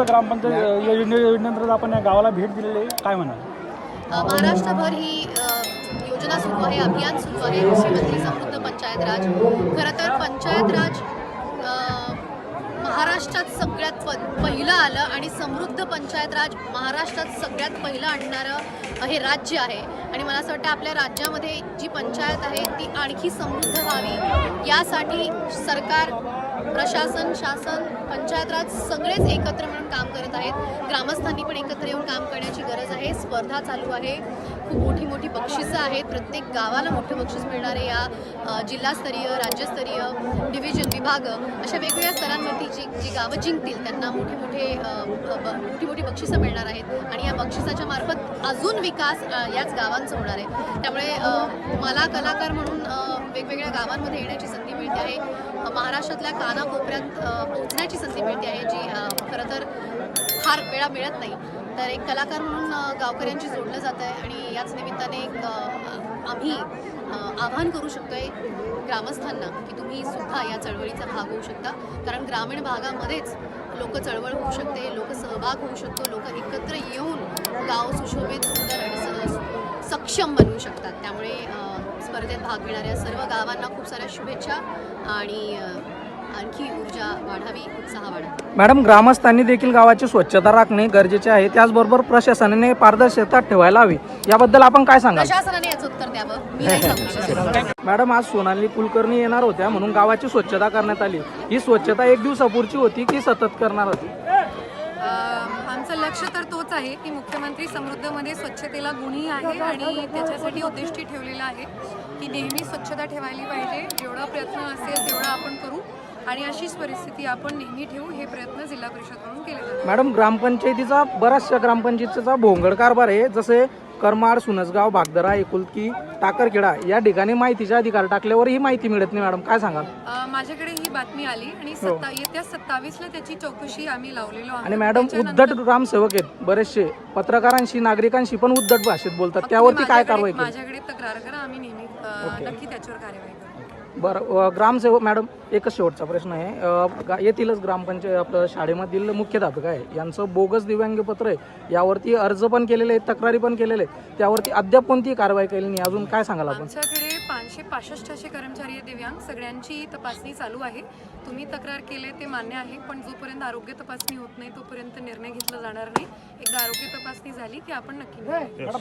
होतं ग्रामपंचायत योजने योजनेनंतर आपण या गावाला भेट दिलेली आहे? काय म्हणाल? अ, महाराष्ट्रभर ही अ, योजना सुरू आहे अभियान सुरू आहे श्रीमंत्री समृद्ध पंचायत राज. खरं तर पंचायत राज अ, महाराष्ट्रात सगळ्यात प पहिलं आलं आणि समृद्ध पंचायत राज महाराष्ट्रात सगळ्यात पहिलं आणणारं हे राज्य आहे. आणि मला असं वाटतं आपल्या राज्यामध्ये जी पंचायत आहे ती आणखी समृद्ध व्हावी. यासाठी सरकार प्रशासन शासन पंचायत राज सगळेच एकत्र मिळून काम करत आहेत. ग्रामस्थांनी पण एकत्र येऊन काम करण्याची गरज आहे. स्पर्धा चालू आहे. खूप मोठी मोठी बक्षिसं आहेत. प्रत्येक गावाला मोठं बक्षीस मिळणार आहे या जिल्हास्तरीय राज्यस्तरीय डिव्हिजन विभाग अशा वेगवेगळ्या स्तरांवरती जी जी गावं जिंकतील त्यांना मोठे मोठे मोठी मोठी बक्षिसं मिळणार आहेत. आणि या बक्षिसाच्या मार्फत अजून विकास याच गावांचा होणार आहे. त्यामुळे मला कलाकार म्हणून वेगवेगळ्या गावांमध्ये येण्याची संधी मिळते आहे. महाराष्ट्रातल्या कानाकोपऱ्यात पोहोचण्याची संधी मिळते आहे जी खरं तर फार वेळा मिळत नाही. तर एक कलाकार म्हणून गावकऱ्यांशी जोडलं जातं आहे आणि याच निमित्ताने एक आम्ही आवाहन करू शकतो आहे ग्रामस्थांना की तुम्ही सुद्धा या चळवळीचा भाग होऊ शकता. कारण ग्रामीण भागामध्येच लोक चळवळ होऊ शकते लोक सहभाग होऊ शकतो लोक एकत्र येऊन गाव सुशोभित सुंदर आणि सक्षम बनवू शकतात. त्यामुळे स्पर्धेत भाग घेणाऱ्या सर्व गावांना खूप साऱ्या शुभेच्छा आणि आणखी ऊर्जा वाढावी उत्साह वाढावा. मॅडम ग्रामस्थांनी देखील गावाची स्वच्छता राखणे गरजेचे आहे. त्याचबरोबर प्रशासनाने पारदर्शकता ठेवायला हवी. याबद्दल आपण काय सांगाल? प्रशासनाने याचं उत्तर द्यावं. सांगू मॅडम आज सोनाली कुलकर्णी येणार होत्या म्हणून गावाची स्वच्छता करण्यात आली. ही स्वच्छता एक दिवसापुरची होती की सतत करणार होती? लक्ष तर तोच आहे की मुख्यमंत्री समृद्धमध्ये स्वच्छतेला गुणी आहे आणि त्याच्यासाठी उद्दिष्टी ठेवलेलं आहे की नेहमी स्वच्छता ठेवायला पाहिजे. जेवढा प्रयत्न असेल तेवढा आपण करू आणि अशीच परिस्थिती आपण नेहमी ठेवू हे प्रयत्न जिल्हा परिषदकडून केले जातात. मॅडम ग्रामपंचायतीचा बऱ्याचशा ग्रामपंचायतीचा भोंगड कारभार आहे. जसे करमाड सुनसगाव बागदरा एकुलकी टाकरखेडा या ठिकाणी माहितीचे अधिकार टाकल्यावर ही माहिती मिळत नाही मॅडम. काय सांगाल? अं, माझ्याकडे ही बातमी आली आणि सत्ता येत्या सत्तावीसला त्याची चौकशी आम्ही लावलेलो आहोत. आणि मॅडम त्याच्यानंतर- उद्धट ग्रामसेवक आहेत बरेचसे. पत्रकारांशी नागरिकांशी पण उद्धट भाषेत बोलतात. त्यावरती काय माझ्याकडे- कारवाई केली माझ्याकडे तक्रार करा आम्ही नेहमी अं, नक्की त्याच्यावर कार्यवाही करू. बरं ग्रामसेवक मॅडम एकच शेवटचा प्रश्न आहे. गा- येथीलच ग्रामपंचायत आपलं शाळेमधील मुख्याध्यापक आहे. यांचं बोगस दिव्यांगपत्र आहे. यावरती अर्ज पण केलेले आहेत तक्रारी पण केलेले आहेत. त्यावरती अद्याप कोणती कारवाई केली नाही. अजून काय सांगाल आपण? आमच्याकडे पाचशे पासष्ट असे कर्मचारी आहे दिव्यांग. सगळ्यांची तपासणी चालू आहे. तुम्ही तक्रार केले ते मान्य आहे पण जोपर्यंत आरोग्य तपासणी होत नाही तोपर्यंत निर्णय घेतला जाणार नाही. एकदा आरोग्य तपासणी झाली की आपण नक्की निर्णय घेऊ.